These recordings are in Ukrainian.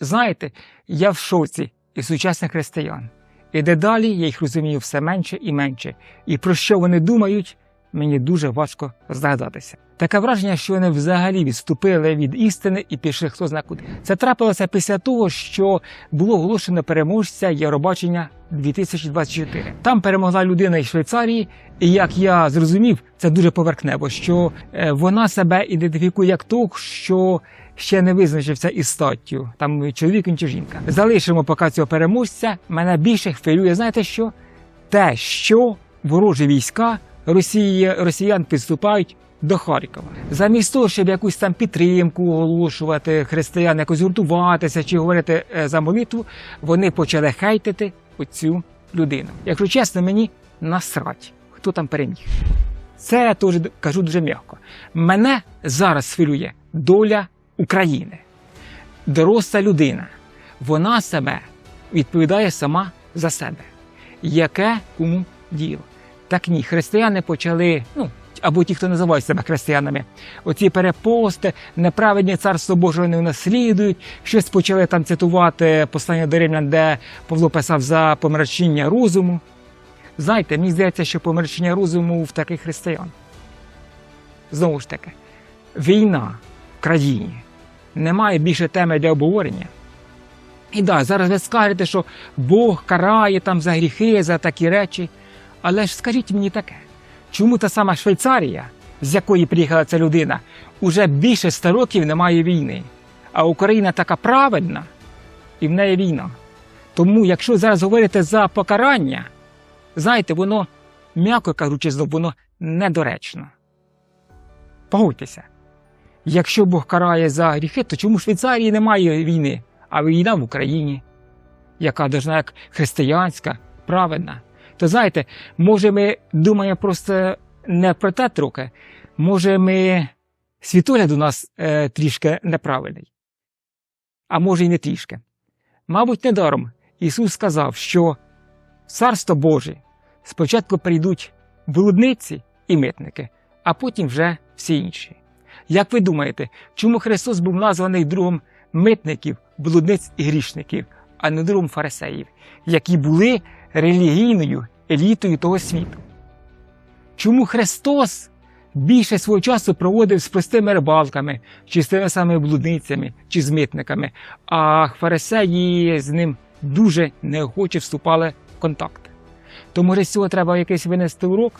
знаєте, я в шоці із сучасних християн. І дедалі я їх розумію все менше і менше. І про що вони думають, мені дуже важко здогадатися. Таке враження, що вони взагалі відступили від істини і пішли хто зна куди. Це трапилося після того, що було оголошено переможця Євробачення 2024. Там перемогла людина із Швейцарії, і як я зрозумів, це дуже поверхнево, що е, вона себе ідентифікує як того, що ще не визначився із статтю, там чоловік чи жінка. Залишимо поки цього переможця. Мене більше хвилює, знаєте що? Те, що ворожі війська Росії, росіян підступають до Харкова. Замість того, щоб якусь там підтримку оголошувати, християн якось гуртуватися чи говорити е, за молитву, вони почали хейтити оцю людину. Якщо чесно, мені насрать, хто там переміг. Це я теж кажу дуже м'яко. Мене зараз хвилює доля України. Доросла людина. Вона себе відповідає сама за себе. Яке кому діло? Так ні, християни почали, ну, або ті, хто називають себе християнами, оці перепости, неправедні царство Боже не наслідують, щось почали там цитувати послання до римлян, де Павло писав за помрачіння розуму. Знаєте, мені здається, що помрачення розуму в таких християн. Знову ж таки, війна в країні немає більше теми для обговорення. І так, зараз ви скажете, що Бог карає там за гріхи, за такі речі. Але ж скажіть мені таке, чому та сама Швейцарія, з якої приїхала ця людина, уже більше ста років немає війни, а Україна така праведна і в неї війна. Тому, якщо зараз говорити за покарання, знаєте, воно, м'яко кажучи, знов, воно недоречно. Погодьтеся, якщо Бог карає за гріхи, то чому в Швейцарії немає війни, а війна в Україні, яка должна як християнська, праведна? То знаєте, може ми думаємо просто не про те трохи, може ми світогляд у нас е, трішки неправильний, а може й не трішки. Мабуть, недаром Ісус сказав, що Царство Боже спочатку прийдуть блудниці і митники, а потім вже всі інші. Як ви думаєте, чому Христос був названий другом митників, блудниць і грішників, а не другом фарисеїв, які були релігійною елітою того світу? Чому Христос більше свого часу проводив з простими рибалками, чи з тими самими блудницями, чи з митниками, а фарисеї з ним дуже неохоче вступали в контакт? То може з цього треба якийсь винести урок?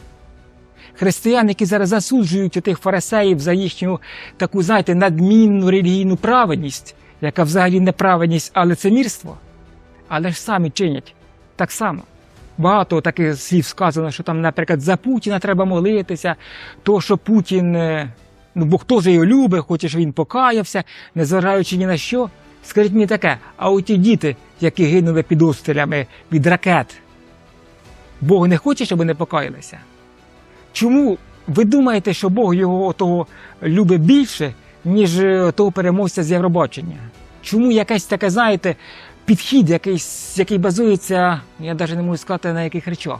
Християни, які зараз засуджують тих фарисеїв за їхню таку, знаєте, надмінну релігійну праведність, яка взагалі не праведність, а лицемірство, але ж самі чинять так само. Багато таких слів сказано, що там, наприклад, за Путіна треба молитися, то що Путін, е, ну Бог теж його любить, хоче, щоб він покаявся, незважаючи ні на що. Скажіть мені таке, а оті діти, які гинули під острілями від ракет, Бог не хоче, щоб вони покаялися? Чому ви думаєте, що Бог його того любить більше, ніж е, того переможця з Євробачення? Чому якесь таке, знаєте, підхід, якийсь, який базується, я навіть не можу сказати, на яких речах?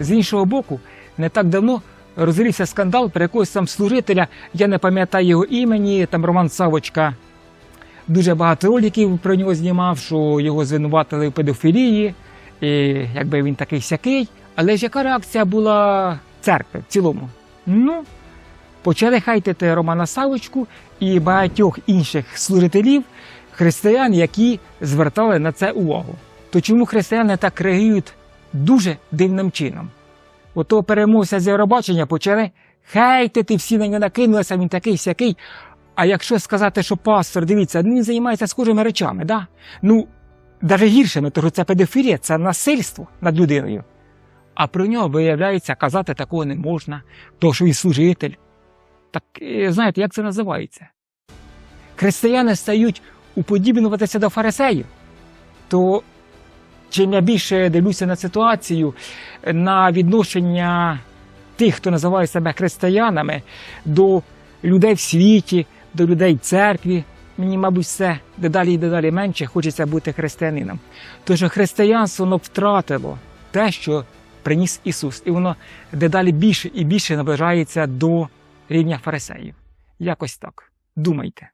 З іншого боку, не так давно розгорівся скандал про якогось там служителя, я не пам'ятаю його імені, там Роман Савочка. Дуже багато роликів про нього знімав, що його звинуватили в педофілії, і якби він такий сякий. Але ж яка реакція була церкви в цілому? Ну, почали хайтити Романа Савочку і багатьох інших служителів, християн, які звертали на це увагу. То чому християни так реагують дуже дивним чином? Ото переможця з Євробачення почали хейтити, всі на нього накинулися, він такий сякий. А якщо сказати, що пастор, дивіться, він займається схожими речами, да? ну, навіть гіршими, тому що це педофілія, це насильство над людиною. А про нього, виявляється, казати такого не можна, тому що він служитель. Так е, знаєте, як це називається? Християни стають уподібнуватися до фарисеїв. То чим я більше дивлюся на ситуацію, на відношення тих, хто називає себе християнами, до людей в світі, до людей в церкві, мені, мабуть, все дедалі і дедалі менше хочеться бути християнином. Тож християнство воно втратило те, що приніс Ісус, і воно дедалі більше і більше наближається до рівня фарисеїв. Якось так. Думайте.